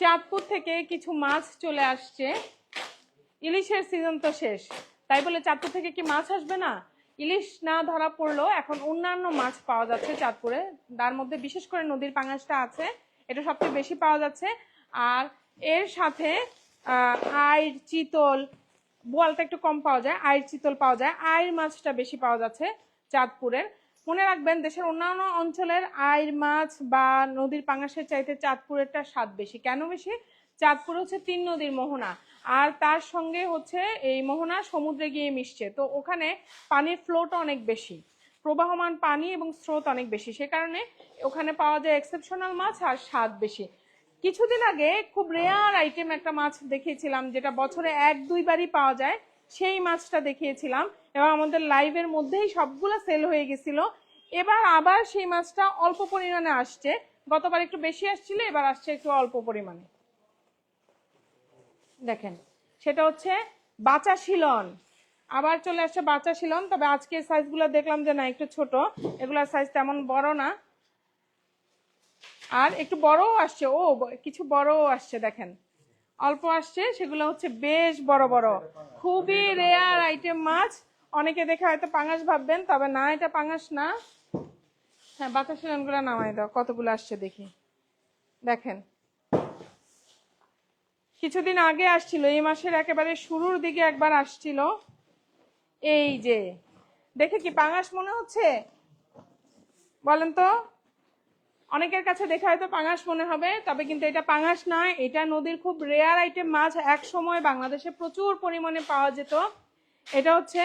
চাঁদপুর থেকে কিছু মাছ চলে আসছে। ইলিশের সিজন তো শেষ। তাই বলে চাঁদপুর থেকে কি মাছ আসবে না? ইলিশ না ধরা পড়ল এখন অন্যান্য মাছ পাওয়া যাচ্ছে চাঁদপুরে। তার মধ্যে বিশেষ করে নদীর পাঙাশটা আছে। এটা সবচেয়ে বেশি পাওয়া যাচ্ছে। আর এর সাথে আইর চিতল, বোয়ালটা একটু কম পাওয়া যায়। আইর চিতল পাওয়া যায়। আইর মাছটা বেশি পাওয়া যাচ্ছে চাঁদপুরের। মনে রাখবেন, দেশের অন্যান্য অঞ্চলের আইর মাছ বা নদীর পাঙাশের চাইতে চাঁদপুরেরটা স্বাদ বেশি। কেন বেশি? চাঁদপুর হচ্ছে তিন নদীর মোহনা, আর তার সঙ্গে হচ্ছে এই মোহনা সমুদ্রে গিয়ে মিশছে। তো ওখানে পানির ফ্লোটা অনেক বেশি, প্রবাহমান পানি এবং স্রোত অনেক বেশি। সে কারণে ওখানে পাওয়া যায় এক্সেপশনাল মাছ আর স্বাদ বেশি। কিছুদিন আগে খুব রেয়ার আইটেম একটা মাছ দেখিয়েছিলাম, যেটা বছরে এক দুইবারই পাওয়া যায়। সেই মাছটা দেখিয়েছিলাম। এবং আমাদের লাইভের মধ্যেই সবগুলো সেল হয়ে গেছিল। এবার আবার সেই মাছটা অল্প পরিমাণে আসছে। গতবার একটু বেশি আসছিল, এবার আসছে একটু অল্প পরিমাণে। দেখেন, সেটা হচ্ছে বাচা শিলন। আবার চলে আসছে বাচ্চা শিলন, তবে আজকে সাইজগুলো দেখলাম যে না, একটু ছোট। এগুলার সাইজ তেমন বড় না। আর একটু বড়ও আসছে। ও কিছু বড়ও আসছে, দেখেন। অল্প আসছে, সেগুলো হচ্ছে বেশ বড় বড়। খুবই রেয়ার আইটেম মাছ। অনেকে দেখে হয়তো পাঙাশ ভাববেন, তবে না, এটা পাঙাশ না। হ্যাঁ বাচ্চা শিলনগুলো নামাই দাও, কতগুলো আসছে দেখি। দেখেন। কিছুদিন আগে আসছিল, এই মাসের একেবারে শুরুর দিকে একবার আসছিল। এই যে, দেখে কি পাঙাশ মনে হচ্ছে? বলেন তো। অনেকের কাছে দেখা হয়তো পাঙাশ মনে হবে, তবে কিন্তু এটা পাঙাশ নয় এটা নদীর খুব রেয়ার আইটেম মাছ এক সময় বাংলাদেশে প্রচুর পরিমাণে পাওয়া যেত। এটা হচ্ছে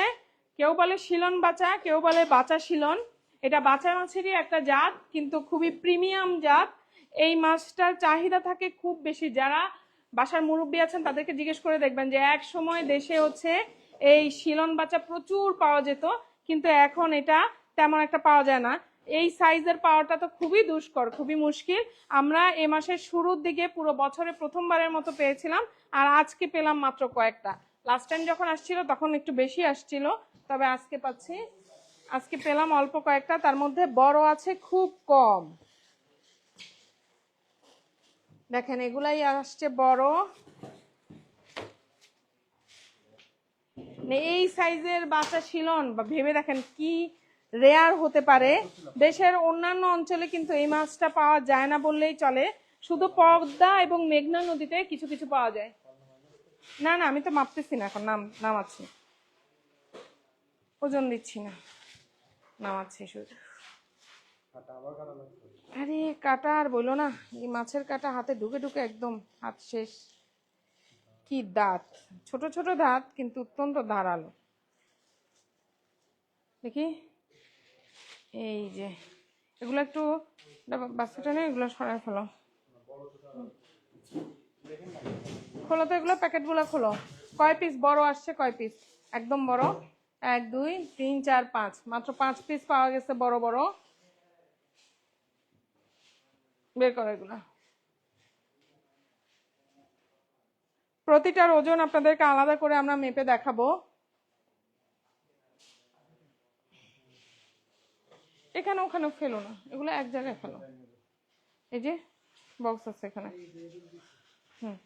কেউ বলে শিলন বাচা, কেউ বলে বাচা শিলন। এটা বাচা মাছেরই একটা জাত, কিন্তু খুবই প্রিমিয়াম জাত। এই মাছটার চাহিদা থাকে খুব বেশি। যারা বাসার মুরব্বী আছেন, তাদেরকে জিজ্ঞেস করে দেখবেন যে এক সময় দেশে হচ্ছে এই শিলন বাচ্চা প্রচুর পাওয়া যেত, কিন্তু এখন এটা তেমন একটা পাওয়া যায় না। এই সাইজের পাওয়াটা তো খুবই দুষ্কর, খুবই মুশকিল। আমরা এ মাসের শুরুর দিকে পুরো বছরে প্রথমবারের মতো পেয়েছিলাম, আর আজকে পেলাম মাত্র কয়েকটা। লাস্ট টাইম যখন আসছিল, তখন একটু বেশি আসছিল, তবে আজকে পাচ্ছি। আজকে পেলাম অল্প কয়েকটা, তার মধ্যে বড় আছে খুব কম। দেখেন, এগুলাই আসছে বড়। মানে এই সাইজের বাচ্চা শিলন বা ভেবে দেখেন কি রেয়ার হতে পারে। দেশের অন্যান্য অঞ্চলে কিন্তু এই মাছটা পাওয়া যায় না বললেই চলে। শুধু পদ্মা এবং মেঘনা নদীতে কিছু কিছু পাওয়া যায়। না না, আমি তো মাপতেছি না এখন, নাম নামাচ্ছি ওজন দিচ্ছি না। নামাচ্ছি শুধু। আরে, কাটা আর বলো না, এই মাছের কাটা হাতে ঢুকে ঢুকে একদম হাত শেষ। কি দাঁত? ছোট ছোট দাঁত, কিন্তু অত্যন্ত ধারালো। দেখি। এই যে, এগুলো একটু বাস্কেটে নেই এগুলো সরাই ফেলো। খোলো তো এগুলো, প্যাকেটগুলো খোলো। কয় পিস বড় আসছে কয় পিস একদম বড়। এক, দুই, তিন, চার, পাঁচ। মাত্র পাঁচ পিস পাওয়া গেছে বড় বড়। বের করো এগুলো। প্রতিটার ওজন আপনাদেরকে আলাদা করে আমরা মেপে দেখাবো। এখানে ওখানে ফেলো না। এগুলো এক জায়গায় ফেলো। এই যে বক্স আছে এখানে। হুম।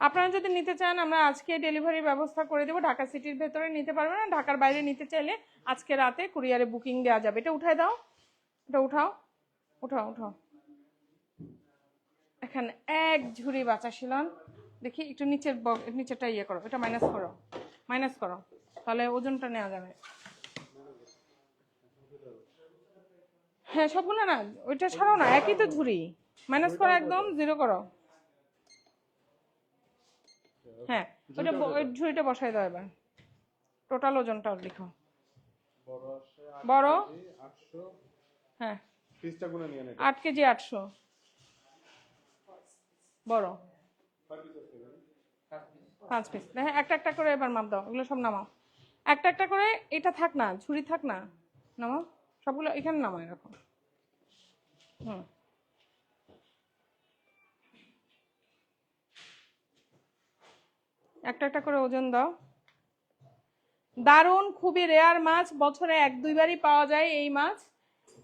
আপনারা যদি নিতে চান, আমরা আজকে ডেলিভারির ব্যবস্থা করে দেবো। ঢাকা সিটির ভেতরে নিতে পারবেন না, ঢাকার বাইরে নিতে চাইলে আজকে রাতে কুরিয়ারে বুকিং দেওয়া যাবে। এটা উঠায় দাও। এটা উঠাও। উঠাও উঠাও। এখানে এক ঝুড়ি বাঁচা শিলন। দেখি, একটু নিচের নিচেরটা ইয়ে করো। এটা মাইনাস করো। মাইনাস করো। তাহলে ওজনটা নেওয়া যাবে। হ্যাঁ সবগুলো না ওইটা ছাড়াও না একই তো ঝুড়ি। মাইনাস করো একদম জিরো করো। হ্যাঁ ওইটা ওই ঝুড়িটা বসাই দাও এবার। টোটাল ওজনটা লিখো। বড়? হ্যাঁ। আট কেজি আটশো। বড়? পাঁচ পিস হ্যাঁ একটা একটা করে এবার মাপ দাও এগুলো সব নামাও। একটা একটা করে এটা থাক না ঝুড়ি থাক না নামাও। সবগুলো এখানে নামাও এরকম হুম। একটা একটা করে ওজন দাও। দারুণ, খুবই রেয়ার মাছ, বছরে এক দুইবারই পাওয়া যায় এই মাছ।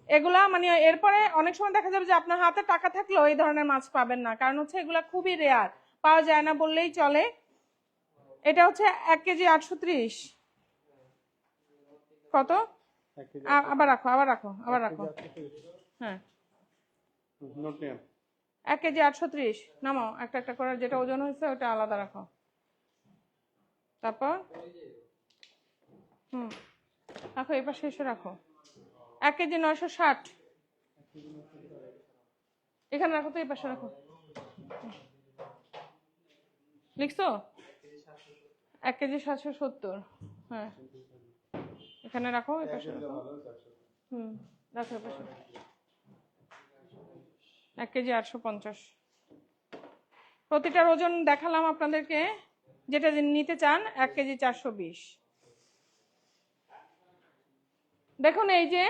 এগুলা মানে এরপরে অনেক সময় দেখা যাবে যে আপনার হাতে টাকা থাকলেও এই ধরনের মাছ পাবেন না। কারণ হচ্ছে এগুলা খুবই রেয়ার পাওয়া যায় না বললেই চলে। এটা হচ্ছে এক কেজি আটশো ত্রিশ। কত? আবার রাখো আবার রাখো আবার রাখো। হ্যাঁ। এক কেজি আটশো ত্রিশ নামাও একটা একটা করে যেটা ওজন হয়েছে ওটা আলাদা রাখো। তারপর? হুম রাখো এবার শেষে রাখো। এক কেজি নয়শো ষাট। এখানে রাখো তো এই পাশে রাখো। লিখছো? এক কেজি সাতশো সত্তর হ্যাঁ। এখানে রাখো রাখো। হুম রাখো পাশে। এক কেজি আটশো পঞ্চাশ। প্রতিটার ওজন দেখালাম আপনাদেরকে যেটা নিতে চান এক কেজি চারশো বিশ। দেখুন এই যে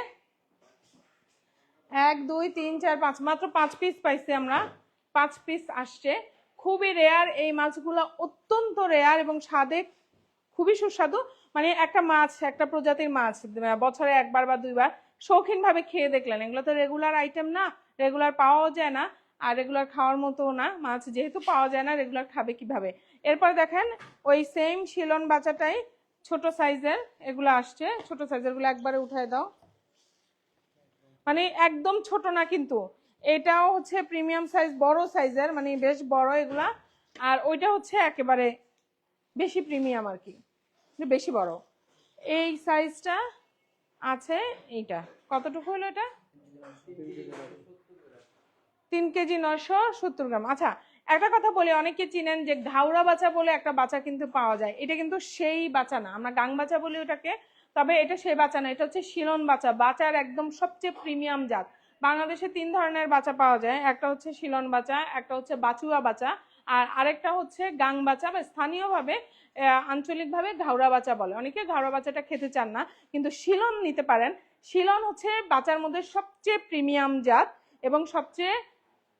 এক দুই তিন চার পাঁচ মাত্র পাঁচ পিস পাইছি আমরা। পাঁচ পিস আসছে। খুবই রেয়ার এই মাছগুলো অত্যন্ত রেয়ার এবং স্বাদে খুবই সুস্বাদু। মানে একটা মাছ, একটা প্রজাতির মাছ বছরে একবার বা দুইবার শৌখিন ভাবে খেয়ে দেখলেন। এগুলো তো রেগুলার আইটেম না রেগুলার পাওয়াও যায় না, আর রেগুলার খাওয়ার মতো না। মাছ যেহেতু পাওয়া যায় না রেগুলার খাবে কীভাবে? এরপর দেখেন, ওই সেম শিলন বাচ্চাটাই ছোট সাইজের এগুলো আসছে। ছোট সাইজেরগুলো একবারে উঠায় দাও। মানে একদম ছোট না কিন্তু। এটাও হচ্ছে প্রিমিয়াম সাইজ বড় সাইজের মানে বেশ বড় এগুলা। আর ওইটা হচ্ছে একেবারে বেশি প্রিমিয়াম আর কি। বেশি বড়। এই সাইজটা আছে এইটা। কতটুকু হলো এটা? তিন কেজি নয়শো সত্তর গ্রাম। আচ্ছা একটা কথা বলি, অনেকে চিনেন যে ঘাওড়া বাচ্চা বলে একটা বাচ্চা কিন্তু পাওয়া যায়। এটা কিন্তু সেই বাচ্চা না। আমরা গাং বাচ্চা বলি ওটাকে, তবে এটা সেই বাচ্চা না। এটা হচ্ছে শিলন বাচ্চা বাচ্চার একদম সবচেয়ে প্রিমিয়াম জাত। বাংলাদেশে তিন ধরনের বাচ্চা পাওয়া যায়। একটা হচ্ছে শিলন বাচ্চা একটা হচ্ছে বাচুয়া বাচ্চা আর আরেকটা হচ্ছে গাং বাচ্চা বা স্থানীয়ভাবে আঞ্চলিকভাবে ঘাওড়া বাচ্চা বলে। অনেকে ঘাওড়া বাচ্চাটা খেতে চান না, কিন্তু শিলন নিতে পারেন। শিলন হচ্ছে বাচার মধ্যে সবচেয়ে প্রিমিয়াম জাত এবং সবচেয়ে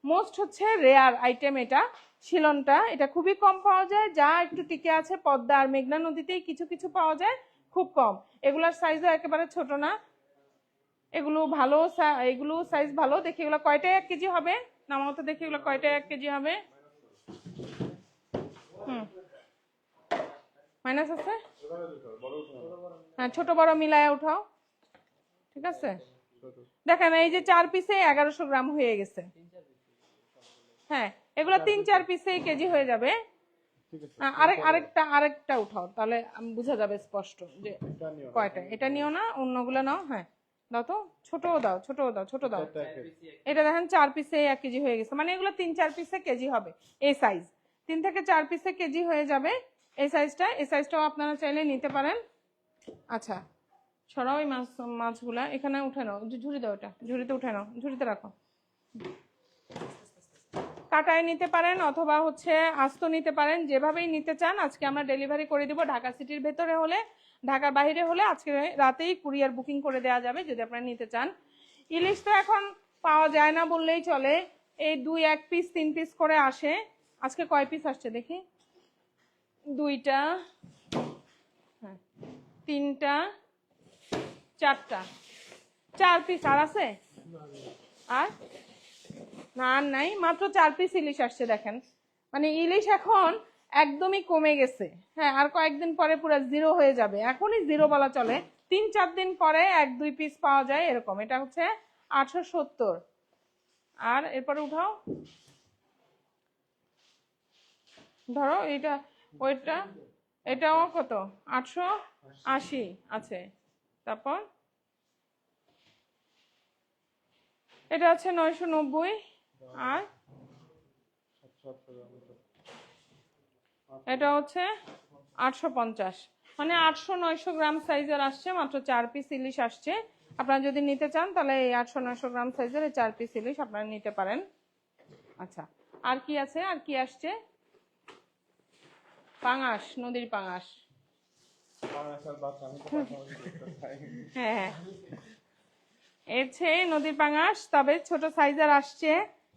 মোস্ট হচ্ছে রেয়ার আইটেম এটা, শিলনটা। এটা খুবই কম পাওয়া যায়, যা একটু টিকে আছে পদ্মা আর মেঘনা নদীতেই কিছু কিছু পাওয়া যায়, খুব কম। এগুলার সাইজও একেবারে ছোট না। এগুলো ভালো এগুলো সাইজ ভালো। দেখি এগুলো কয়টা এক কেজি হবে? নামাও তো দেখি এগুলো কয়টা এক কেজি হবে? হুম। মাইনাস আছে? হ্যাঁ ছোট বড় মিলায় উঠাও। ঠিক আছে? দেখেন, এই যে চার পিসে এগারোশো গ্রাম হয়ে গেছে। হ্যাঁ এগুলো তিন চার পিসেই কেজি হয়ে যাবে। আরেক, আরেকটা আরেকটা উঠাও, তাহলে বোঝা যাবে স্পষ্ট যে কয়টা। এটা নিও না, অন্যগুলো নাও হ্যাঁ। দাও তো ছোটও দাও ছোটও দাও ছোট দাও। এটা দেখেন চার পিসে এক কেজি হয়ে গেছে। মানে এগুলো তিন চার পিসে কেজি হবে এই সাইজ তিন থেকে চার পিসে কেজি হয়ে যাবে এই সাইজটা এই সাইজটাও আপনারা চাইলে নিতে পারেন। আচ্ছা সরাও এই মাছ মাছগুলা। এখানে উঠে নাও। ঝুড়ি দাও এটা। ঝুড়িতে উঠে নাও। ঝুড়িতে রাখো। কাটায় নিতে পারেন অথবা হচ্ছে আস্ত নিতে পারেন। যেভাবেই নিতে চান আজকে আমরা ডেলিভারি করে দিব ঢাকা সিটির ভেতরে হলে। ঢাকার বাইরে হলে আজকে রাতেই কুরিয়ার বুকিং করে দেওয়া যাবে, যদি আপনারা নিতে চান। ইলিশ তো এখন পাওয়া যায় না বললেই চলে। এই দুই এক পিস তিন পিস করে আসে। আজকে কয় পিস আসছে দেখি? দুইটা হ্যাঁ তিনটা, চারটা। চার পিস আর আছে? আর? না নাই। মাত্র চার পিস ইলিশ আসছে দেখেন। মানে ইলিশ এখন একদমই কমে গেছে। হ্যাঁ আর কয়েকদিন পরে পুরো জিরো হয়ে যাবে। এখনই জিরো বলা চলে। তিন, চার দিন পরে এক, দুই পিস পাওয়া যায় এরকম। এটা হচ্ছে আটশো সত্তর আর এরপরে উঠাও। ধরো এটা ওইটা, এটাও কত? আটশো আশি আছে। তারপর? এটা আছে নয়শো নব্বই। আর সাতশো আটশো গ্রাম মতো। এটা হচ্ছে আটশো পঞ্চাশ। মানে আটশো নয়শো গ্রাম সাইজের আসছে, মাত্র চার পিস ইলিশ আসছে। আপনারা যদি নিতে চান, তাহলে এই আটশো নয়শো গ্রাম সাইজের এই চার পিস ইলিশ আপনারা নিতে পারেন। আচ্ছা আর কি আছে? আর কি আসছে? পাঙাশ, নদীর পাঙাশ। হ্যাঁ হ্যাঁ। এর চেয়ে নদীর পাঙাশ, তবে ছোট সাইজের আসছে।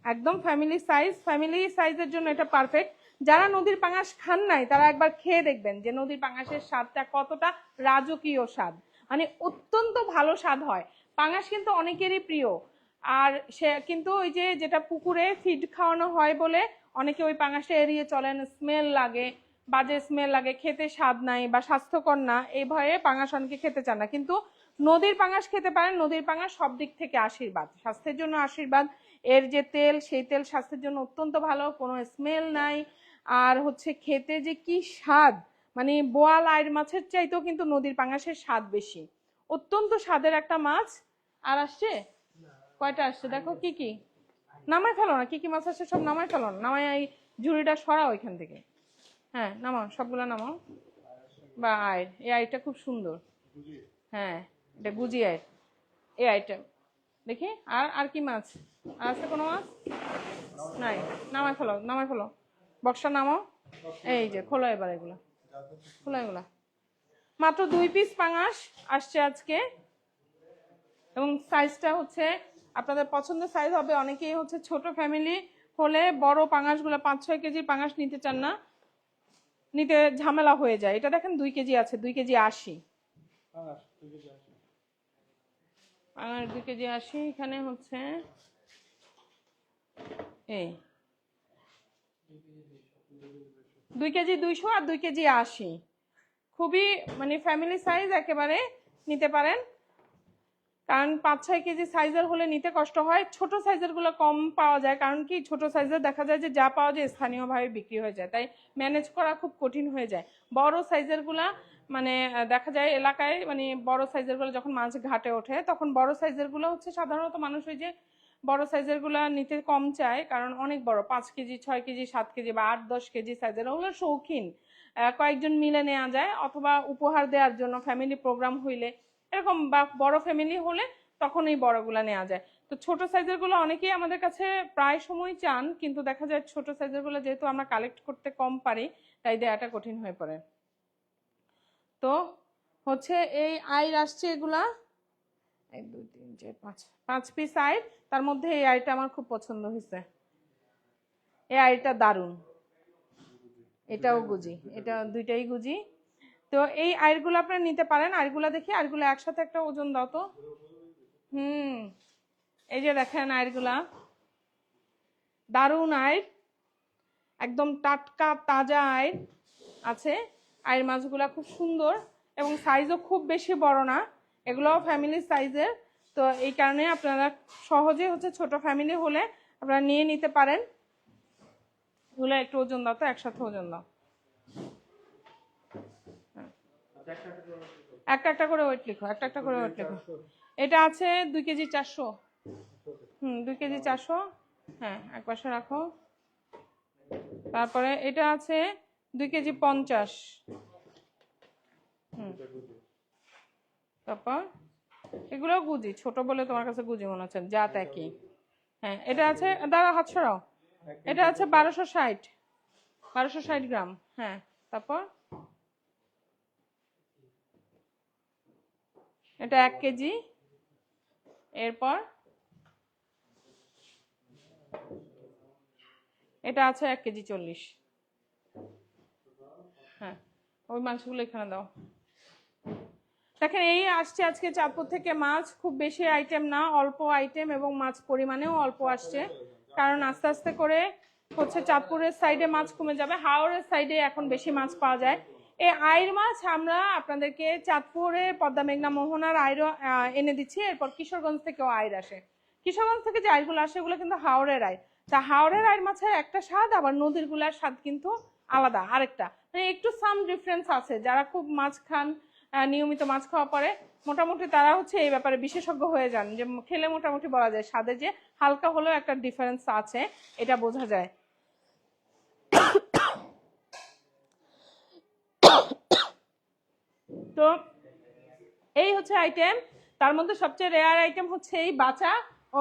একদম ফ্যামিলি সাইজ ফ্যামিলি সাইজের জন্য এটা পারফেক্ট যারা নদীর পাঙাশ খান নাই, তারা একবার খেয়ে দেখবেন যে নদীর পাঙাশের স্বাদটা কতটা রাজকীয় স্বাদ। মানে অত্যন্ত ভালো স্বাদ হয়। পাঙাশ কিন্তু অনেকেরই প্রিয়। আর সে কিন্তু ওই যে যেটা পুকুরে ফিড খাওয়ানো হয় বলে অনেকে ওই পাঙাশটা এড়িয়ে চলেন স্মেল লাগে, বাজে স্মেল লাগে, খেতে স্বাদ নাই বা স্বাস্থ্যকর না, এই ভয়ে পাঙাশ অনেকে খেতে চান না। কিন্তু নদীর পাঙাশ খেতে পারেন, নদীর পাঙাশ সব দিক থেকে আশীর্বাদ, স্বাস্থ্যের জন্য আশীর্বাদ। এর যে তেল, সেই তেল স্বাস্থ্যের জন্য অত্যন্ত ভালো, কোনো স্মেল নাই। আর হচ্ছে খেতে যে কি স্বাদ মানে বোয়াল আয়ের মাছের চাইতেও কিন্তু নদীর পাঙাশের স্বাদ বেশি। অত্যন্ত স্বাদের একটা মাছ। আর আসছে? কয়টা আসছে? দেখো কি কি। নামায় ফেলো না, কি কি মাছ আসছে সব নামায় ফেলো না। নামায় এই ঝুড়িটা সরাও ওইখান থেকে। হ্যাঁ নামাও, সবগুলো নামাও। বা আয়ের এই আইটা খুব সুন্দর। হ্যাঁ এটা গুজি আয়ের এই আইটেম দেখি। আর আর কি মাছ? আর আছে কোনো মাছ? নাই, নামায় ফেলো নামাই ফেলো। বক্সটা নামাও। এই যে খোলো এবার এগুলো। খোলো এগুলা। মাত্র দুই পিস পাঙাশ আসছে আজকে। এবং সাইজটা হচ্ছে আপনাদের পছন্দের সাইজ হবে অনেকেই হচ্ছে ছোট ফ্যামিলি হলে বড় পাঙাশগুলো পাঁচ ছয় কেজি পাঙাশ নিতে চান না। নিতে ঝামেলা হয়ে যায়। এটা দেখেন দুই কেজি আছে দুই কেজি আশি। পাঙাশ দুই কেজি আশি এখানে হচ্ছে এই। দুই কেজি দুইশো আর দুই কেজি আশি। খুবই মানে ফ্যামিলি সাইজ একেবারে নিতে পারেন। কারণ পাঁচ, ছয় কেজি সাইজের হলে নিতে কষ্ট হয়। ছোট সাইজেরগুলো কম পাওয়া যায়। কারণ কি? ছোট সাইজের দেখা যায় যে যা পাওয়া যায় স্থানীয়ভাবে বিক্রি হয়ে যায়। তাই ম্যানেজ করা খুব কঠিন হয়ে যায়। বড় সাইজেরগুলা মানে দেখা যায় এলাকায় মানে বড় সাইজেরগুলো যখন মাছ ঘাটে ওঠে, তখন বড় সাইজেরগুলো হচ্ছে সাধারণত মানুষ ওই যে বড় সাইজেরগুলা নিতে কম চায়, কারণ অনেক বড়, পাঁচ কেজি, ছয় কেজি, সাত কেজি বা আট, দশ কেজি সাইজের ওগুলো শৌখিন। কয়েকজন মিলে নেওয়া যায়, অথবা উপহার দেওয়ার জন্য ফ্যামিলি প্রোগ্রাম হইলে, এরকম বা বড় ফ্যামিলি হলে তখন এই বড়গুলা নেওয়া যায়। তো ছোট সাইজেরগুলো অনেকেই আমাদের কাছে প্রায় সময় চান, কিন্তু দেখা যায় ছোট সাইজেরগুলো যেহেতু আমরা কালেক্ট করতে কম পারি, তাই দেওয়াটা কঠিন হয়ে পড়ে। তো হচ্ছে এই আইর আসছে এগুলা এক, দুই, তিন, চার, পাঁচ। পাঁচ পিস আইর তার মধ্যে এই আইটা আমার খুব পছন্দ হয়েছে এই আইটা দারুণ। এটাও গুজি। এটা দুইটাই গুজি। তো এই আইরগুলো আপনারা নিতে পারেন। আইরগুলো দেখি। আইরগুলো একসাথে একটা ওজন দাও তো। হুম। এই যে দেখেন আইরগুলা দারুণ আইর একদম টাটকা, তাজা আইর আছে। আইর মাছগুলা খুব সুন্দর এবং সাইজও খুব বেশি বড় না। এগুলোও ফ্যামিলি সাইজের তো এই কারণে আপনারা সহজে হচ্ছে ছোট ফ্যামিলি হলে আপনারা নিয়ে নিতে পারেন। এগুলো একটু ওজন দাও তো, একসাথে ওজন দাও। একটা একটা করে ওয়েট লিখো, একটা একটা করে ওয়েট লিখো। এটা আছে দুই কেজি চারশো। হুম, দুই কেজি চারশো। হ্যাঁ এক পাশে রাখো। তারপরে এটা আছে দুই কেজি পঞ্চাশ। হুম। তারপর? এগুলো গুজি। ছোট বলে তোমার কাছে গুজি মনে হচ্ছে। জাত একই। হ্যাঁ এটা আছে, দাঁড়া, হাত সরাও। এটা আছে বারোশো ষাট। বারোশো ষাট গ্রাম। হ্যাঁ তারপর? এটা এক কেজি। এরপর? এটা আছে এক কেজি চল্লিশ। হ্যাঁ ওই মাছগুলো এখানে দাও। দেখেন এই আসছে আজকে চাঁদপুর থেকে মাছ। খুব বেশি আইটেম না অল্প আইটেম এবং মাছ পরিমাণেও অল্প আসছে। কারণ আস্তে আস্তে করে হচ্ছে চাঁদপুরের সাইডে মাছ কমে যাবে হাওড়ের সাইডে এখন বেশি মাছ পাওয়া যায়। এই আয়ের মাছ আমরা আপনাদেরকে চাঁদপুরে পদ্মা মেঘনা মোহনার আইরও আহ, এনে দিচ্ছি। এরপর কিশোরগঞ্জ থেকেও আইর আসে। কিশোরগঞ্জ থেকে যে আইরগুলো আসে এগুলো কিন্তু হাওড়ের আয় তা হাওড়ের আয়ের মাছের একটা স্বাদ আবার নদীরগুলার স্বাদ কিন্তু আলাদা। আরেকটা মানে একটু সাম ডিফারেন্স আছে। যারা খুব মাছ খান নিয়মিত মাছ খাওয়া পরে মোটামুটি তারা হচ্ছে এই ব্যাপারে বিশেষজ্ঞ হয়ে যান। যে খেলে মোটামুটি বলা যায় স্বাদে যে হালকা হলেও একটা ডিফারেন্স আছে, এটা বোঝা যায়। তো এই হচ্ছে আইটেম তার মধ্যে সবচেয়ে রেয়ার আইটেম হচ্ছে এই বাচা। ও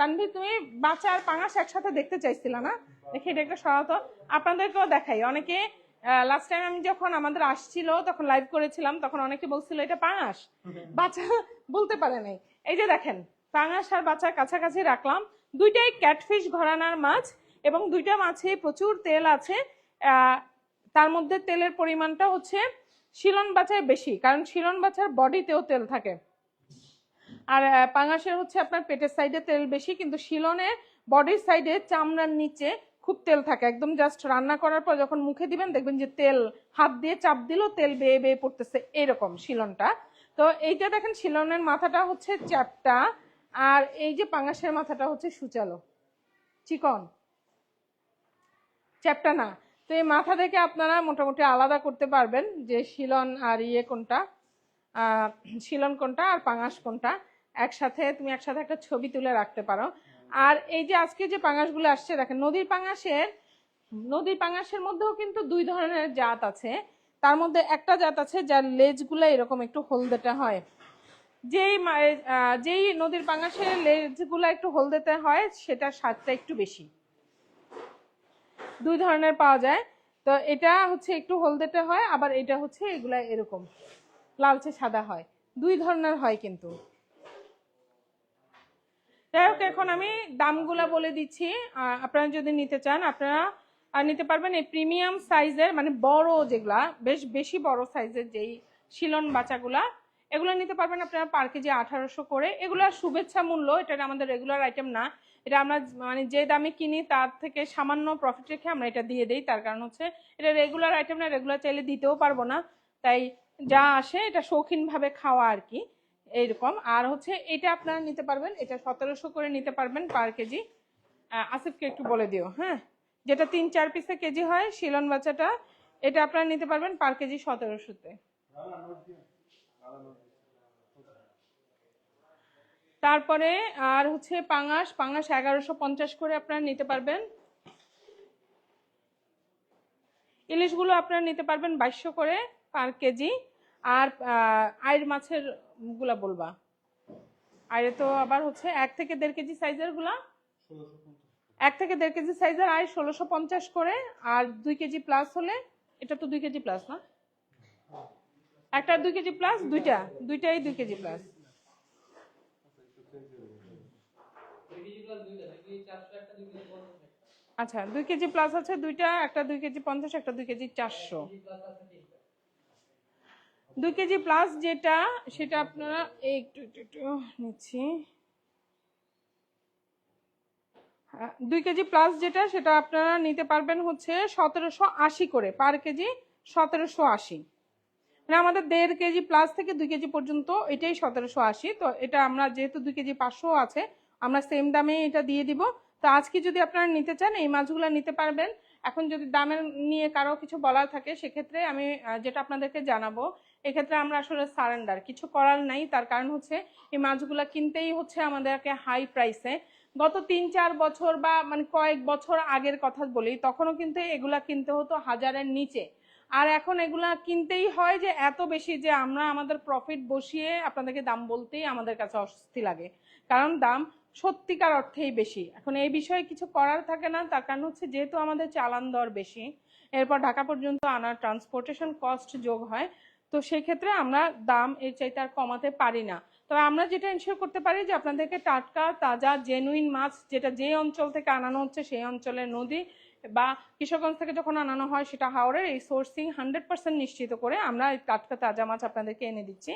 তানভীর, তুমি বাচা আর পাঙাশ একসাথে দেখতে চাইছিলা না? দেখি এটা একটা সরাতো। আপনাদেরকেও দেখাই। অনেকে লাস্ট টাইম আমি যখন আমাদের আসছিল তখন লাইভ করেছিলাম তখন অনেকে বলছিল এটা পাঙাশ। বাচ্চা বলতে পারে নাই। এই যে দেখেন পাঙাশ আর বাচ্চার কাছাকাছি রাখলাম। দুইটাই ক্যাটফিশ ঘরানার মাছ এবং দুইটা মাছে প্রচুর তেল আছে। তার মধ্যে তেলের পরিমাণটা হচ্ছে শিলন বাছায় বেশি কারণ শিলন বাছার বডিতেও তেল থাকে। আর পাঙাশের হচ্ছে আপনার পেটের সাইডে তেল বেশি কিন্তু শিলনের বডির সাইডে চামড়ার নিচে খুব তেল থাকে। একদম জাস্ট রান্না করার পর যখন মুখে দিবেন, দেখবেন যে তেল, হাত দিয়ে চাপ দিলেও তেল বেয়ে বেয়ে পড়তেছে এরকম শিলনটা। তো এইটা দেখেন, শিলনের মাথাটা হচ্ছে চ্যাপটা আর এই যে পাঙাশের মাথাটা হচ্ছে সুচালো। চিকন। চ্যাপটা না। তো এই মাথা থেকে আপনারা মোটামুটি আলাদা করতে পারবেন যে শিলন আর ইয়ে কোনটা শিলন কোনটা আর পাঙাশ কোনটা। একসাথে, তুমি একসাথে একটা ছবি তুলে রাখতে পারো। আর এই যে আজকে যে পাঙাশগুলো আসছে, দেখেন, নদীর পাঙাশের নদীর পাঙাশের মধ্যেও কিন্তু দুই ধরনের জাত আছে। তার মধ্যে একটা জাত আছে যার লেজগুলো এরকম একটু হলদেটে হয়। যেই যেই নদীর পাঙাশের লেজগুলো একটু হলদেটে হয় সেটার স্বাদটা একটু বেশি। দুই ধরনের পাওয়া যায়। তো এটা হচ্ছে একটু হলদেটে হয়, আবার এটা হচ্ছে এগুলা এরকম। লালচে সাদা হয়। দুই ধরনের হয় কিন্তু। যাই হোক, এখন আমি দামগুলা বলে দিচ্ছি। আপনারা যদি নিতে চান, আপনারা নিতে পারবেন এই প্রিমিয়াম সাইজের মানে বড় যেগুলা, বেশ বেশি বড় সাইজের যেই শিলন বাচ্চাগুলা, এগুলো নিতে পারবেন আপনারা পার কেজি আঠারোশো করে। এগুলো শুভেচ্ছা মূল্য, এটা আমাদের রেগুলার আইটেম না। এটা আমরা মানে যে দামে কিনি তার থেকে সামান্য প্রফিট রেখে আমরা এটা দিয়ে দিই। তার কারণ হচ্ছে, এটা রেগুলার আইটেম না রেগুলার চাইলে দিতেও পারব না। তাই যা আসে, এটা শৌখিনভাবে খাওয়া আর কি। এইরকম। আর হচ্ছে এটা আপনারা নিতে পারবেন, এটা সতেরোশো করে নিতে পারবেন পার কেজি। আসিফকে একটু বলে দিও হ্যাঁ? যেটা তিন, চার পিসে কেজি হয়, শিলন বাচ্চাটা, এটা আপনারা নিতে পারবেন পার কেজি সতেরোশোতে। তারপরে আর হচ্ছে পাঙাশ পাঙাশ এগারোশো পঞ্চাশ করে আপনারা নিতে পারবেন। ইলিশগুলো আপনারা নিতে পারবেন বাইশশো করে পার কেজি। আর আইর মাছের গুলা বলবা? আইরে তো আবার হচ্ছে এক থেকে দেড় কেজি সাইজেরগুলা? এক থেকে দেড় কেজি সাইজের আয় ষোলোশো পঞ্চাশ করে, আর দুই কেজি প্লাস হলে, এটা তো দুই কেজি প্লাস না? একটা দুই কেজি প্লাস দুইটা? দুইটাই দুই কেজি প্লাস আচ্ছা দুই কেজি প্লাস আছে দুইটা, একটা দুই কেজি পঞ্চাশ, একটা দুই কেজি চারশো। দুই কেজি প্লাস যেটা সেটা আপনারা একটু একটু একটু নিচ্ছি। হ্যাঁ, দুই কেজি প্লাস যেটা সেটা আপনারা নিতে পারবেন হচ্ছে সতেরোশো আশি করে পার কেজি সতেরোশো আশি। মানে আমাদের দেড় কেজি প্লাস থেকে দুই কেজি পর্যন্ত এটাই সতেরোশো আশি। তো এটা আমরা যেহেতু দুই কেজি পাঁচশো আছে আমরা সেম দামে এটা দিয়ে দিব। তো আজকে যদি আপনারা নিতে চান এই মাছগুলো নিতে পারবেন। এখন যদি দামের নিয়ে কারও কিছু বলার থাকে সেক্ষেত্রে আমি যেটা আপনাদেরকে জানাব এক্ষেত্রে আমরা আসলে সারেন্ডার কিছু করার নাই। তার কারণ হচ্ছে এই মাছগুলো কিনতেই হচ্ছে আমাদেরকে হাই প্রাইসে গত তিন চার বছর বা মানে কয়েক বছর আগের কথা বলি, তখনও কিন্তু এগুলা কিনতে হতো হাজারের নিচে। আর এখন এগুলা কিনতেই হয় যে এত বেশি যে আমরা আমাদের প্রফিট বসিয়ে আপনাদেরকে দাম বলতেই আমাদের কাছে অস্বস্তি লাগে। কারণ দাম সত্যিকার অর্থেই বেশি। এখন এই বিষয়ে কিছু করার থাকে না। তার কারণ হচ্ছে যেহেতু আমাদের চালান দর বেশি, এরপর ঢাকা পর্যন্ত আনার ট্রান্সপোর্টেশন কস্ট যোগ হয় তো সেই ক্ষেত্রে আমরা দাম এর চাইতে আর কমাতে পারি না। তবে আমরা যেটা এনশিওর করতে পারি যে আপনাদেরকে টাটকা, তাজা জেনুইন মাছ যেটা যে অঞ্চল থেকে আনানো হচ্ছে সেই অঞ্চলের নদী বা কৃষকগঞ্জ থেকে যখন আনানো হয় সেটা হাওড়ের এই সোর্সিং হান্ড্রেড পার্সেন্ট নিশ্চিত করে আমরা এই টাটকা, তাজা মাছ আপনাদেরকে এনে দিচ্ছি।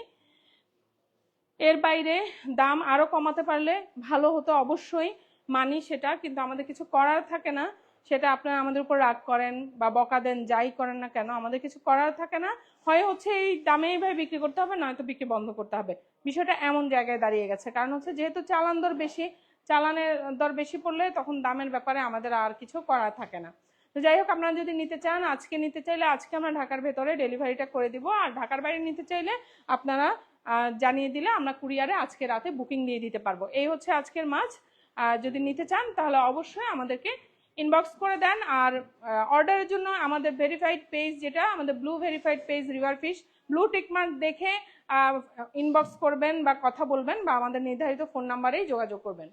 এর বাইরে দাম আরও কমাতে পারলে ভালো হতো অবশ্যই। মানি সেটা, কিন্তু আমাদের কিছু করার থাকে না। সেটা আপনারা আমাদের উপর রাগ করেন বা বকা দেন, যাই করেন না কেন, আমাদের কিছু করার থাকে না। হয় হচ্ছে এই দামে এইভাবে বিক্রি করতে হবে, নয়তো বিক্রি বন্ধ করতে হবে। বিষয়টা এমন জায়গায় দাঁড়িয়ে গেছে। কারণ হচ্ছে যেহেতু চালান দর বেশি, চালানের দর বেশি পড়লে তখন দামের ব্যাপারে আমাদের আর কিছু করার থাকে না। তো যাই হোক, আপনারা যদি নিতে চান, আজকে নিতে চাইলে আজকে আমরা ঢাকার ভেতরে ডেলিভারিটা করে দিব। আর ঢাকার বাইরে নিতে চাইলে আপনারা জানিয়ে দিলে আমরা কুরিয়ারে আজকে রাতে বুকিং দিয়ে দিতে পারব। এই হচ্ছে আজকের মাছ। যদি নিতে চান, তাহলে অবশ্যই আমাদেরকে ইনবক্স করে দেন আর অর্ডারের জন্য আমাদের ভেরিফাইড পেজ যেটা, আমাদের blue verified page River Fish blue tick mark দেখে ইনবক্স করবেন বা কথা বলবেন বা আমাদের নির্ধারিত ফোন নাম্বারেই যোগাযোগ করবেন।